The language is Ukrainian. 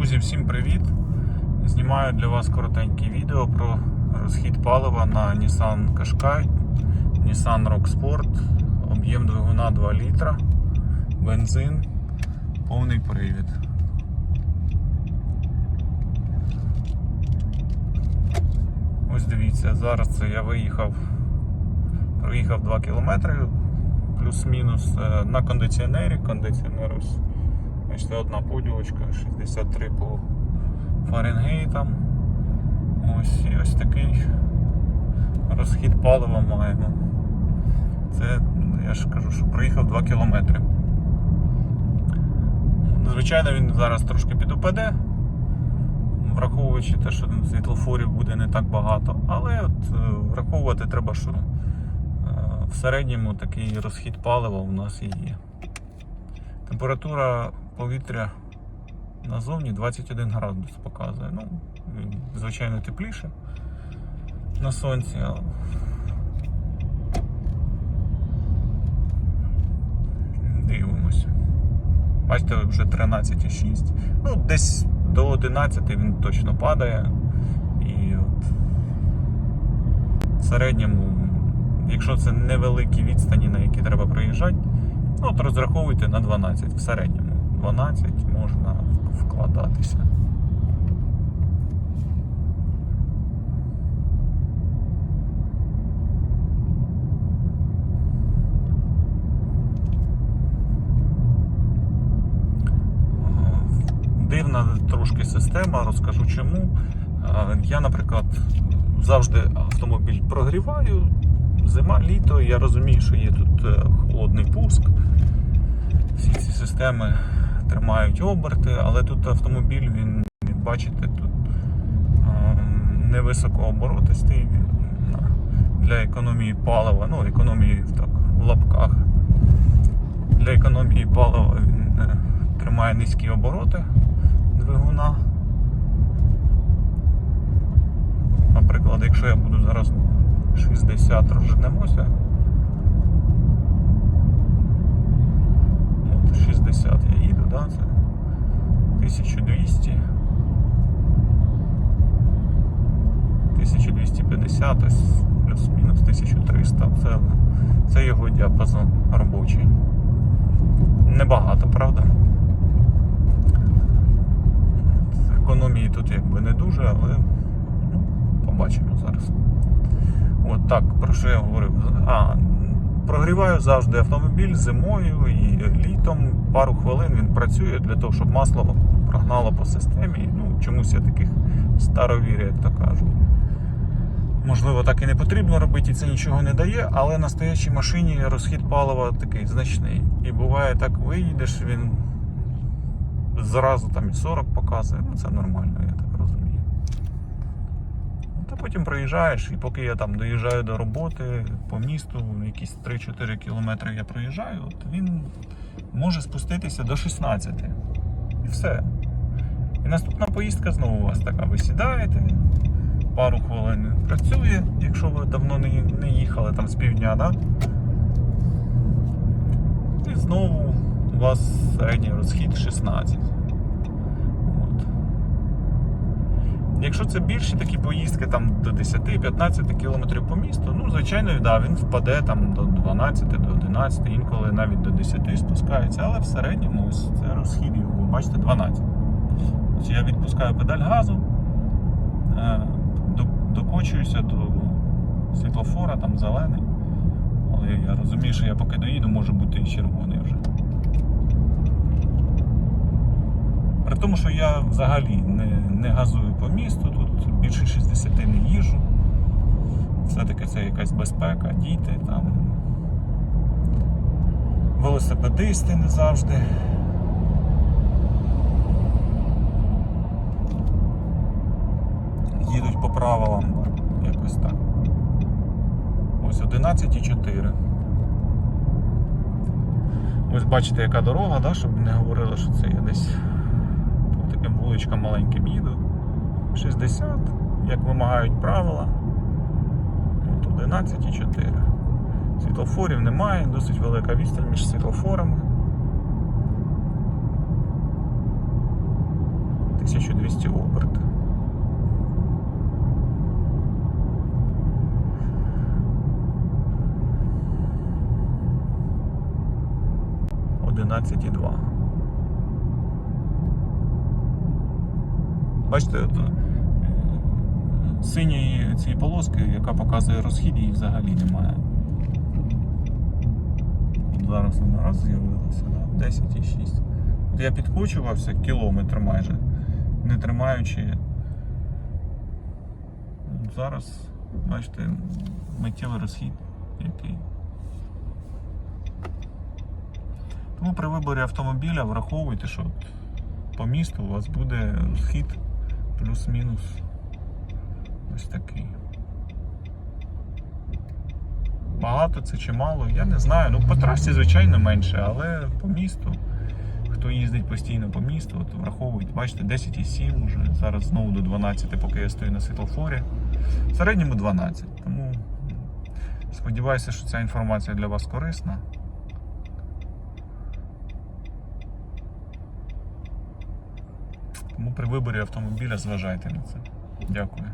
Друзі, всім привіт! Знімаю для вас коротеньке відео про розхід палива на Nissan Qashqai, Nissan Rock Sport, об'єм двигуна 2 літра, бензин, повний привід. Ось дивіться, зараз це я виїхав, проїхав 2 кілометри плюс-мінус е, на кондиціонері. Кондиціонер ось Бачите, одна поділочка 63 по Фаренгейтам. Ось і ось такий розхід палива маємо. Це, я ж кажу, що проїхав 2 кілометри. Звичайно, він зараз трошки підупаде, враховуючи те, що світлофорів буде не так багато, але от е, враховувати треба, що е, в середньому такий розхід палива у нас і є. Температура повітря назовні 21 градус показує. Ну, звичайно, тепліше на сонці, але дивимося. Бачите, вже 13,6. Ну, десь до 11 він точно падає. І от в середньому, якщо це невеликі відстані, на які треба проїжджати, Ну, от розраховуйте на 12 в середньому. 12 можна вкладатися. Дивна трошки система, розкажу чому. Я, наприклад, завжди автомобіль прогріваю, зима, літо, я розумію, що є тут е, холодний пуск. Всі ці системи тримають оберти, але тут автомобіль, він, бачите, тут невисокооборотистий для економії палива, ну, економії так, в лапках. Для економії палива він е, тримає низькі обороти двигуна. Наприклад, якщо я буду зараз 60 розженемося. От 60 я їду, да, це 1200. 1250, ось плюс-мінус 1300. Це, це його діапазон робочий. Небагато, правда? Економії тут якби не дуже, але ну, побачимо зараз. От так, про що я говорив? А, прогріваю завжди автомобіль зимою і літом. Пару хвилин він працює для того, щоб масло прогнало по системі. Ну, чомусь я таких старовірів, як то кажуть. Можливо, так і не потрібно робити, і це нічого не дає, але на стоячій машині розхід палива такий значний. І буває так, виїдеш, він зразу там і 40 показує. Ну це нормально, я так потім проїжджаєш, і поки я там доїжджаю до роботи по місту, якісь 3-4 кілометри я проїжджаю, от він може спуститися до 16. І все. І наступна поїздка знову у вас така. Ви сідаєте, пару хвилин працює, якщо ви давно не, не їхали там з півдня, да? І знову у вас середній розхід 16. От. Якщо це більші такі поїздки там до 10-15 км по місту, ну, звичайно, да, він впаде там до 12, до 11, інколи навіть до 10 спускається, але в середньому ось це розхід його, ви бачите, 12. Ось я відпускаю педаль газу, е, докочуюся до світлофора, там зелений. Але я розумію, що я поки доїду, може бути і червоний вже. При тому, що я взагалі не, не газую по місту, тут більше 60 не їжу. Все-таки це якась безпека, діти там. Велосипедисти не завжди. Їдуть по правилам якось так. Ось 11,4. Ось бачите, яка дорога, да, щоб не говорили, що це я десь таким вуличкам маленьким їду. 60, як вимагають правила. От 11,4. Світлофорів немає, досить велика відстань між світлофорами. 1200 обертів. Одинадцять і два. Бачите, е, синьої цієї полоски, яка показує розхід, її взагалі немає. От зараз вона раз з'явилася, да? 10,6. От я підкочувався кілометр майже, не тримаючи. От Зараз, бачите, миттєвий розхід який. Тому при виборі автомобіля враховуйте, що по місту у вас буде розхід плюс-мінус ось такий. Багато це чи мало, я не знаю. Ну, по трасі, звичайно, менше, але по місту, хто їздить постійно по місту, от враховують, бачите, 10,7 вже, зараз знову до 12, поки я стою на світлофорі. В середньому 12. Тому сподіваюся, що ця інформація для вас корисна. Тому при виборі автомобіля зважайте на це. Дякую.